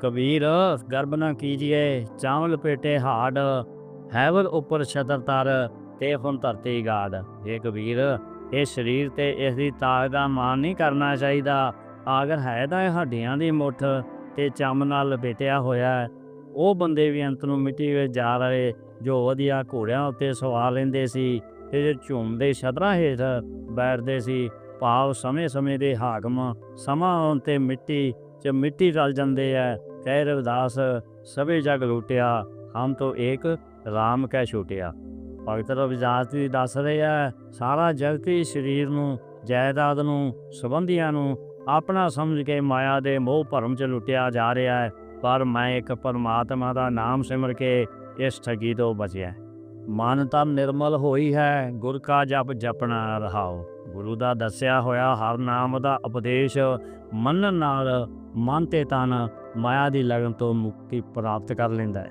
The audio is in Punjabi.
ਕਬੀਰ ਗਰਬ ਨਾ ਕੀਜੀਏ, ਚਾਵਲ ਪੇਟੇ ਹਾੜ, ਹੈਵਲ ਉੱਪਰ ਛਤਰ ਤਰ ਤੇ ਹੁਣ ਧਰਤੀ ਗਾੜ। ਇਹ ਕਬੀਰ, ਇਹ ਸਰੀਰ ਤੇ ਇਸ ਦੀ ਤਾਕਤ ਦਾ ਮਾਣ ਨਹੀਂ ਕਰਨਾ ਚਾਹੀਦਾ। ਅਗਰ ਹੈ ਤਾਂ ਇਹ ਹੱਡੀਆਂ ਦੀ ਮੁੱਠ ਤੇ ਚਮ ਨਾਲ ਲਪੇਟਿਆ ਹੋਇਆ ਉਹ ਬੰਦੇ ਵੀ ਅੰਤ ਨੂੰ ਮਿੱਟੀ ਵਿੱਚ ਜਾ ਰਹੇ, ਜੋ ਵਧੀਆ ਘੋੜਿਆਂ ਉੱਤੇ ਸਵਾਰ ਲੈਂਦੇ ਸੀ ਤੇ ਜੋ ਝੂਮਦੇ ਛਤਰਾਂ ਹੇਠ ਬੈਠਦੇ ਸੀ। ਭਾਵ ਸਮੇਂ-ਸਮੇਂ ਦੇ ਹਾਕਮ ਸਮਾਂ ਤੇ ਮਿੱਟੀ 'ਚ ਮਿੱਟੀ ਰਲ ਜਾਂਦੇ ਐ। ਕਹਿ ਰਵਿਦਾਸ ਸਭੇ ਜਗ ਲੁੱਟਿਆ, ਹਮ ਤੋਂ ਏਕ ਰਾਮ ਕਹਿ ਛੁਟਿਆ। ਭਗਤ ਰਵਿਦਾਸ ਜੀ ਦੱਸ ਰਹੇ ਆ ਸਾਰਾ ਜਗਤ ਹੀ ਸਰੀਰ ਨੂੰ, ਜਾਇਦਾਦ ਨੂੰ, ਸੰਬੰਧੀਆਂ ਨੂੰ ਆਪਣਾ ਸਮਝ ਕੇ ਮਾਇਆ ਦੇ ਮੋਹ ਭਰਮ 'ਚ ਲੁੱਟਿਆ ਜਾ ਰਿਹਾ ਹੈ ਪਰ ਮੈਂ ਇੱਕ ਪਰਮਾਤਮਾ ਦਾ ਨਾਮ ਸਿਮਰ ਕੇ ਇਸ ਠਗੀ ਤੋਂ ਬਚਿਆ। ਮਨ ਤਾਂ ਨਿਰਮਲ ਹੋਈ ਹੈ, ਗੁਰ ਕਾ ਜਪ ਜਪਣਾ ਰਹਾਓ ਗੁਰੂ ਦਾ ਦੱਸਿਆ ਹੋਇਆ ਹਰ ਨਾਮ ਦਾ ਉਪਦੇਸ਼ ਮੰਨਣ ਨਾਲ ਮਨ ਤੇ ਤਨ ਮਾਇਆ ਦੀ ਲਗਨ ਤੋਂ ਮੁਕਤੀ ਪ੍ਰਾਪਤ ਕਰ ਲੈਂਦਾ ਹੈ।